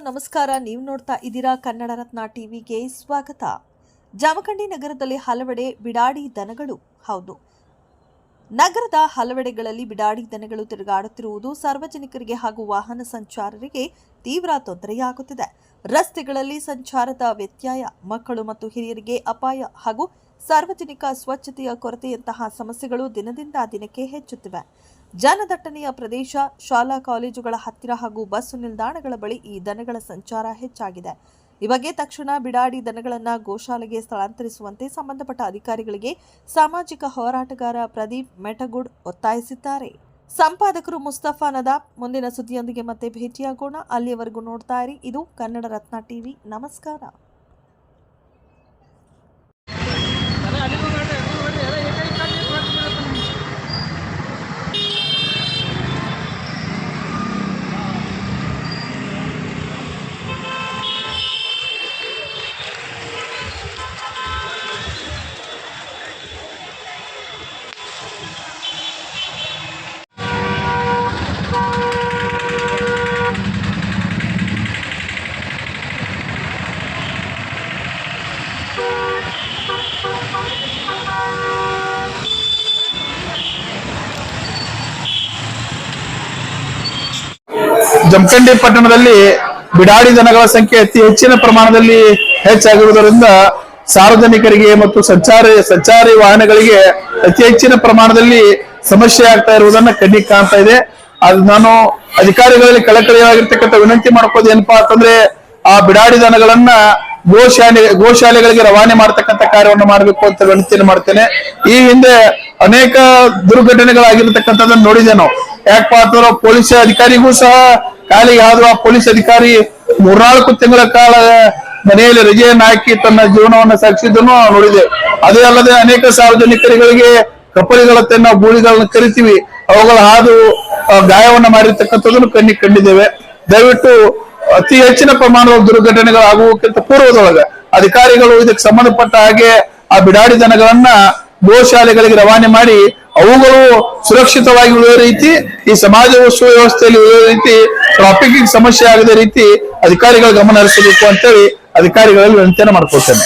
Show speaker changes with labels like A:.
A: ನಮಸ್ಕಾರ. ನೀವು ನೋಡ್ತಾ ಇದ್ದೀರಾ ಕನ್ನಡ ರತ್ನ ಟಿವಿಗೆ ಸ್ವಾಗತ. ಜಾಮಖಂಡಿ ನಗರದಲ್ಲಿ ಹಲವೆಡೆ ಬಿಡಾಡಿ ದನಗಳು. ಹೌದು. ನಗರದ ಹಲವೆಡೆಗಳಲ್ಲಿ ಬಿಡಾಡಿ ದನಗಳು ತಿರುಗಾಡುತ್ತಿರುವುದು ಸಾರ್ವಜನಿಕರಿಗೆ ಹಾಗೂ ವಾಹನ ಸಂಚಾರರಿಗೆ ತೀವ್ರ ತೊಂದರೆಯಾಗುತ್ತಿದೆ. ರಸ್ತೆಗಳಲ್ಲಿ ಸಂಚಾರದ ವ್ಯತ್ಯಯ, ಮಕ್ಕಳು ಮತ್ತು ಹಿರಿಯರಿಗೆ ಅಪಾಯ ಹಾಗೂ ಸಾರ್ವಜನಿಕ ಸ್ವಚ್ಛತೆಯ ಕೊರತೆಯಂತಹ ಸಮಸ್ಯೆಗಳು ದಿನದಿಂದ ದಿನಕ್ಕೆ ಹೆಚ್ಚುತ್ತಿವೆ. ಜನದಟ್ಟಣೆಯ ಪ್ರದೇಶ, ಶಾಲಾ ಕಾಲೇಜುಗಳ ಹತ್ತಿರ ಹಾಗೂ ಬಸ್ ನಿಲ್ದಾಣಗಳ ಬಳಿ ಈ ದನಗಳ ಸಂಚಾರ ಹೆಚ್ಚಾಗಿದೆ. ಈ ಬಗ್ಗೆ ತಕ್ಷಣ ಬಿಡಾಡಿ ದನಗಳನ್ನು ಗೋಶಾಲೆಗೆ ಸ್ಥಳಾಂತರಿಸುವಂತೆ ಸಂಬಂಧಪಟ್ಟ ಅಧಿಕಾರಿಗಳಿಗೆ ಸಾಮಾಜಿಕ ಹೋರಾಟಗಾರ ಪ್ರದೀಪ್ ಮೆಟಗುಡ್ ಒತ್ತಾಯಿಸಿದ್ದಾರೆ. ಸಂಪಾದಕರು ಮುಸ್ತಫಾ ನದಾಬ್, ಮುಂದಿನ ಸುದ್ದಿಯೊಂದಿಗೆ ಮತ್ತೆ ಭೇಟಿಯಾಗೋಣ. ಅಲ್ಲಿಯವರೆಗೂ ನೋಡ್ತಾ ಇರಿ. ಇದು ಕನ್ನಡ ರತ್ನ ಟಿವಿ. ನಮಸ್ಕಾರ.
B: ಜಮಖಂಡಿ ಪಟ್ಟಣದಲ್ಲಿ ಬಿಡಾಡಿ ದನಗಳ ಸಂಖ್ಯೆ ಅತಿ ಹೆಚ್ಚಿನ ಪ್ರಮಾಣದಲ್ಲಿ ಹೆಚ್ಚಾಗಿರುವುದರಿಂದ ಸಾರ್ವಜನಿಕರಿಗೆ ಮತ್ತು ಸಂಚಾರಿ ಸಂಚಾರಿ ವಾಹನಗಳಿಗೆ ಅತಿ ಹೆಚ್ಚಿನ ಪ್ರಮಾಣದಲ್ಲಿ ಸಮಸ್ಯೆ ಆಗ್ತಾ ಇರುವುದನ್ನ ಕಣ್ಣಿಗೆ ಕಾಣ್ತಾ ಇದೆ. ಅದು ನಾನು ಅಧಿಕಾರಿಗಳಲ್ಲಿ ಕಳಕಳಿಯಾಗಿರ್ತಕ್ಕಂಥ ವಿನಂತಿ ಮಾಡ್ಕೋದು ಏನಪ್ಪಾ ಅಂತಂದ್ರೆ, ಆ ಬಿಡಾಡಿ ದನಗಳನ್ನ ಗೋಶಾಲೆ, ಗೋಶಾಲೆಗಳಿಗೆ ರವಾನೆ ಮಾಡ್ತಕ್ಕಂಥ ಕಾರ್ಯವನ್ನು ಮಾಡಬೇಕು ಅಂತ ವಿನಂತಿಯನ್ನು ಮಾಡ್ತೇನೆ. ಈ ಹಿಂದೆ ಅನೇಕ ದುರ್ಘಟನೆಗಳಾಗಿರ್ತಕ್ಕಂಥದ್ದನ್ನು ನೋಡಿದೆ ನಾವು. ಯಾಕಪ್ಪ ಅಂತಂದ್ರೆ ಪೊಲೀಸ್ ಅಧಿಕಾರಿಗೂ ಸಹ ಕಾಲಿಗೆ ಆದ್ರೂ ಆ ಪೊಲೀಸ್ ಅಧಿಕಾರಿ ಮೂರ್ನಾಲ್ಕು ತಿಂಗಳ ಕಾಲ ಮನೆಯಲ್ಲಿ ರಜೆಯನ್ನು ಹಾಕಿ ತನ್ನ ಜೀವನವನ್ನು ಸಾಗಿಸಿದ್ದನ್ನು ನೋಡಿದೆ. ಅದೇ ಅಲ್ಲದೆ ಅನೇಕ ಸಾರ್ವಜನಿಕರಿಗೆ ಕಪ್ಪಲಿಗಳ ತನ್ನ ಗೂಳಿಗಳನ್ನ ಕರಿತೀವಿ. ಅವುಗಳ ಹಾದು ಗಾಯವನ್ನು ಮಾಡಿರ್ತಕ್ಕಂಥದ್ದನ್ನು ಕಣ್ಣಿಗೆ ಕಂಡಿದ್ದೇವೆ. ದಯವಿಟ್ಟು ಅತಿ ಹೆಚ್ಚಿನ ಪ್ರಮಾಣದ ದುರ್ಘಟನೆಗಳು ಆಗುವಕ್ಕಿಂತ ಪೂರ್ವದೊಳಗೆ ಅಧಿಕಾರಿಗಳು ಇದಕ್ಕೆ ಸಂಬಂಧಪಟ್ಟ ಹಾಗೆ ಆ ಬಿಡಾಡಿ ದನಗಳನ್ನ ಗೋಶಾಲೆಗಳಿಗೆ ರವಾನೆ ಮಾಡಿ ಅವುಗಳು ಸುರಕ್ಷಿತವಾಗಿ ಉಳಿಯೋ ರೀತಿ, ಈ ಸಮಾಜ ಸುವ್ಯವಸ್ಥೆಯಲ್ಲಿ ಉಳಿಯೋ ರೀತಿ ಟ್ರಾಫಿಕ್ ಸಮಸ್ಯೆ ಆಗದ ರೀತಿ ಅಧಿಕಾರಿಗಳ ಗಮನ ಹರಿಸಬೇಕು ಅಂತೇಳಿ ಅಧಿಕಾರಿಗಳಲ್ಲಿ ವಿನಂತಿಯನ್ನು ಮಾಡ್ಕೊಳ್ತೇನೆ.